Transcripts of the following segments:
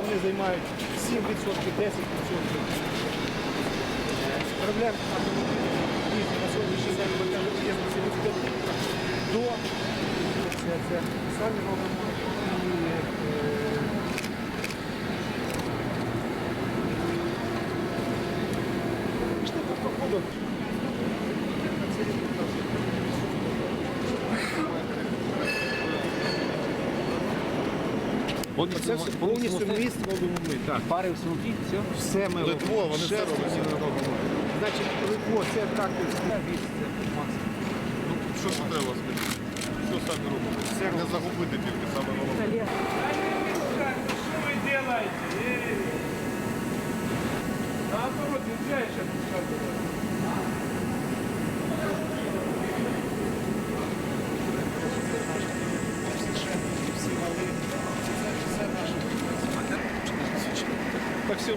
вони займають 7%, 10%. Е, Проблем їх на сьогоднішній день є від 5 до це, це самі робимо і е, пішли по проходу. Це все повністю міст робимо ми. Так. Пари в снуті, все. Все ми Литво, робимо. вони Ще все роблять. все ми робимо. Значить, Литво це тракторський біс, це максимум. Ну, що ж треба скажіть? Що самі робите? Не загубити тільки саме головне. Что вы делаете? Эй! Наоборот, нельзя сейчас рассказывать. Всі.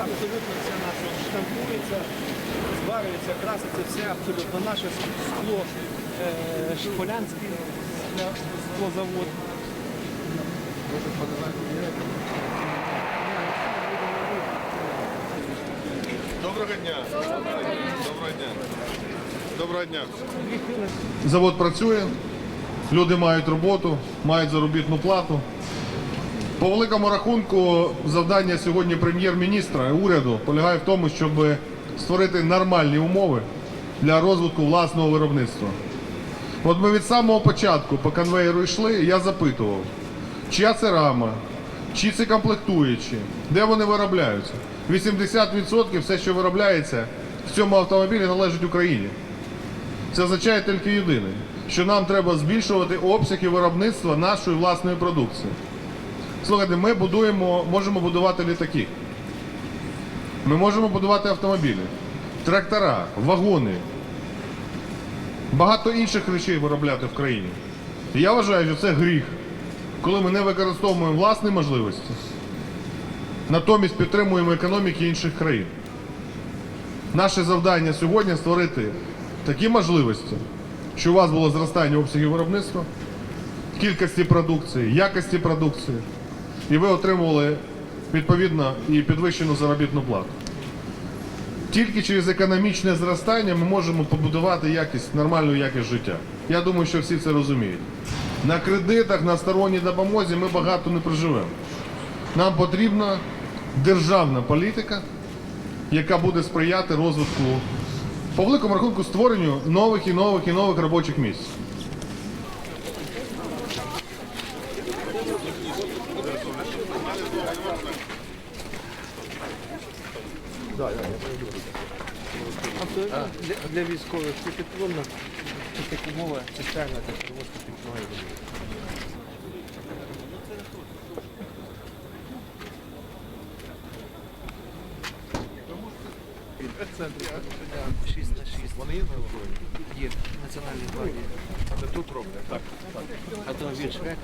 Абсолютно все наше штампується, зварюється, краситься, все абсолютно наше скло, е, Шполянський е, склозавод. Доброго дня. Доброго дня. Доброго дня. Завод працює, люди мають роботу, мають заробітну плату. По великому рахунку, завдання сьогодні прем'єр-міністра і уряду полягає в тому, щоб створити нормальні умови для розвитку власного виробництва. От ми від самого початку по конвеєру йшли, і я запитував, чия це рама, чи це комплектуючі, де вони виробляються. 80% все, що виробляється в цьому автомобілі, належить Україні. Це означає тільки єдине, що нам треба збільшувати обсяги виробництва нашої власної продукції. Слухайте, ми будуємо, можемо будувати літаки. Ми можемо будувати автомобілі, трактора, вагони, багато інших речей виробляти в країні. І я вважаю, що це гріх, коли ми не використовуємо власні можливості, натомість підтримуємо економіки інших країн. Наше завдання сьогодні створити такі можливості, що у вас було зростання обсягів виробництва, кількості продукції, якості продукції, і ви отримували відповідно і підвищену заробітну плату. Тільки через економічне зростання ми можемо побудувати якість, нормальну якість життя. Я думаю, що всі це розуміють. На кредитах, на сторонній допомозі ми багато не проживемо. Нам потрібна державна політика, яка буде сприяти розвитку, по великому рахунку, створенню нових і нових і нових робочих місць. Для, для військових це підтримно, це так умова, це перевозка питної води. Шість на шість. Вони є на? Є Національній гвардії. Це тут роблять? Так. Автомобіль шрек.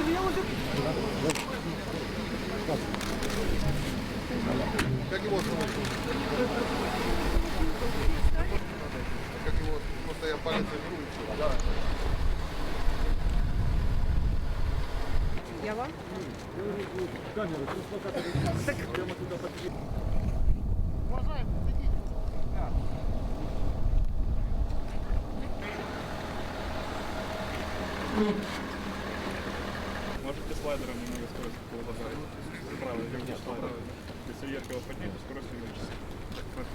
Как его зовут? Как его? Просто я палец не Да. Я вам? Камеру, так... прямо туда подвигать. Уважаемый, сидите. Да. Mm-hmm. Слайдером немного скорость повышать. Правильно, как слайдер. Если ярко его поднять, то скорость увеличится. Так,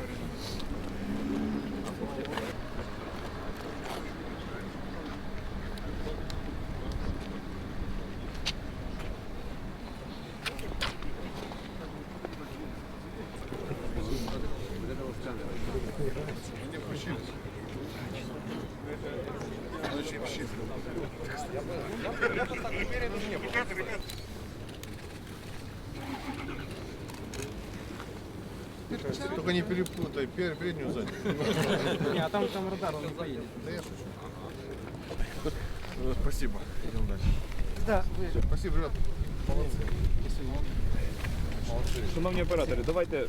Только не перепутай пер- переднюю заднюю. Ні, а там, там радар, он не поїде. Да я шучу. Э, Спасибо. Идем дальше. Да, ви. Спасибо, ребят. Молодцы. Шановні оператори, давайте